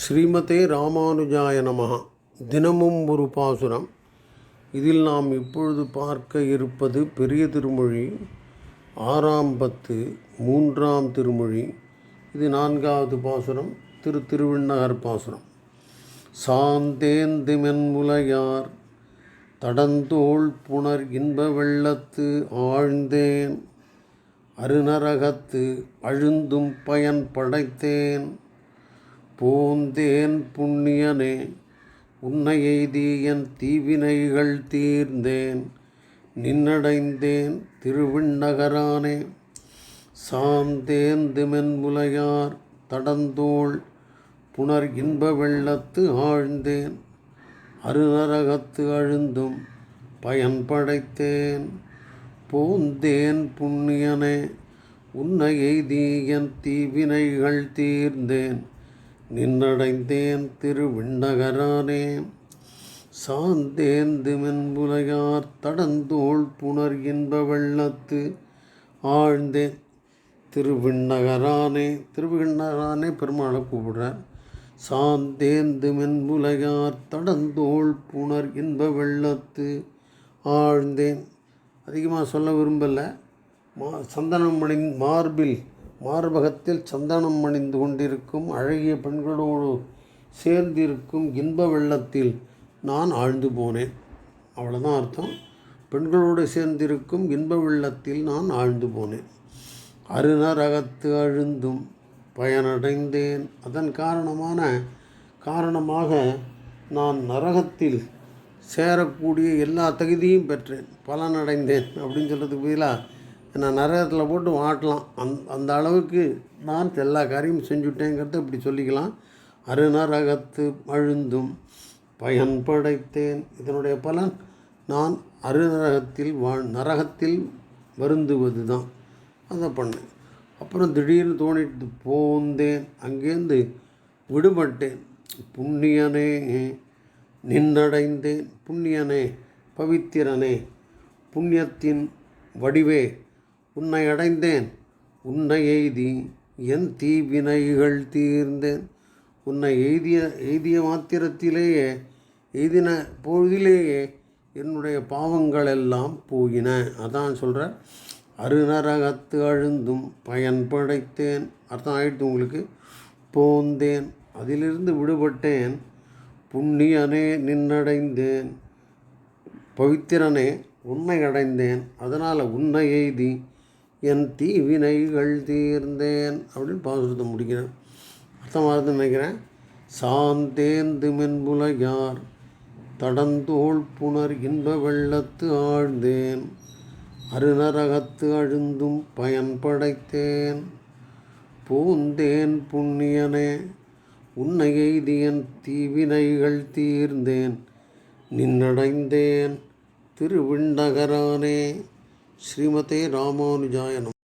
ஸ்ரீமதே ராமானுஜாய நமகா தினமும் ஒரு பாசுரம். இதில் நாம் இப்பொழுது பார்க்க இருப்பது பெரிய திருமொழி ஆறாம் பத்து மூன்றாம் திருமொழி. இது நான்காவது பாசுரம் திரு திருவிண்ணகர் பாசுரம். சாந்தேந்து மென்முலையார் தடந்தோள் புணர் இன்ப வெள்ளத்து ஆழ்ந்தேன். அருநரகத்து அழுந்தும் பயன் படைத்தேன். போந்தேன் புண்ணியனே உன்னை எய்தி என் தீவினைகள் தீர்ந்தேன். நின்னடைந்தேன் திருவிண்ணகரானே சாந்தேன் மென்முலையார் தடந்தோள் புனர் இன்ப வெள்ளத்து ஆழ்ந்தேன். அருநரகத்து அழுந்தும் பயன் படைத்தேன். போந்தேன் புண்ணியனே உன்னை எய்தி என் தீவினைகள் தீர்ந்தேன். நின்றடைந்தேன் திருவிண்ணகரானே. சாந்தேந்து மென்புலையார் தடந்தோள் புனர் இன்ப வெள்ளத்து. ஆழ்ந்தேன் திருவிண்ணகரானே. திருவிண்ணகரானே பெருமாளை கூப்பிடுறார் சாந்தேந்து மென்புலையார் தடந்தோள் புனர் இன்ப வெள்ளத்து. ஆழ்ந்தேன். அதிகமாக சொல்ல விரும்பலை. மா சந்தனம் மார்பில் மார்பகத்தில் சந்தனம் அணிந்து கொண்டிருக்கும் அழகிய பெண்களோடு சேர்ந்திருக்கும் இன்ப வெள்ளத்தில் நான் ஆழ்ந்து போனேன். அவ்வளோதான் அர்த்தம். பெண்களோடு சேர்ந்திருக்கும் இன்ப வெள்ளத்தில் நான் ஆழ்ந்து போனேன். அருநரகத்து அழுந்தும் பயனடைந்தேன். அதன் காரணமான காரணமாக நான் நரகத்தில் சேரக்கூடிய எல்லா தகுதியும் பெற்றேன். பலனடைந்தேன் அப்படின்னு சொல்கிறதுக்கு பதிலாக நான் நரகத்தில் போட்டு வாட்டலாம் அந் அந்த அளவுக்கு நான் எல்லா காரியமும் செஞ்சுட்டேங்கிறத இப்படி சொல்லிக்கலாம். அருநரகத்து அழுந்தும் பயன் படைத்தேன். இதனுடைய பலன் நான் அருநரகத்தில் வாழ் நரகத்தில் வருந்துவது தான் அதை பண்ணேன். அப்புறம் திடீர்னு தோணிட்டு போந்தேன். அங்கேருந்து விடுபட்டேன். புண்ணியனே நின்னடைந்தேன். புண்ணியனே பவித்திரனே புண்ணியத்தின் வடிவே உன்னை அடைந்தேன் உன்னை எய்தி என் தீவினைகள் தீர்ந்தேன். உன்னை எய்திய எய்திய மாத்திரத்திலேயே எய்தின பொழுதிலேயே என்னுடைய பாவங்கள் எல்லாம் போயின. அதான் சொல்கிற அருநரகத்து அழுந்தும் பயன் படைத்தேன். அர்த்தம் ஆயிடுத்து உங்களுக்கு? போந்தேன் அதிலிருந்து விடுபட்டேன். புண்ணியனே நின்னடைந்தேன். பவித்திரனே உன்னை அடைந்தேன். அதனால் உன்னை எய்தி என் தீவினைகள் தீர்ந்தேன். அப்படின்னு பாசுரத்தை முடிக்கிறேன். அர்த்தமாக நினைக்கிறேன். சாந்தேந்து மென்புலையார் தடந்தோள் புனர் இன்ப வெள்ளத்து ஆழ்ந்தேன். அருநரகத்து அழுந்தும் பயன் படைத்தேன். பூந்தேன் புண்ணியனே உன்னை எய்தியன் தீவினைகள் தீர்ந்தேன். நின்னடைந்தேன் திருவிண்ணகரானே. ஸ்ரீமதே ராமானுஜாயனம்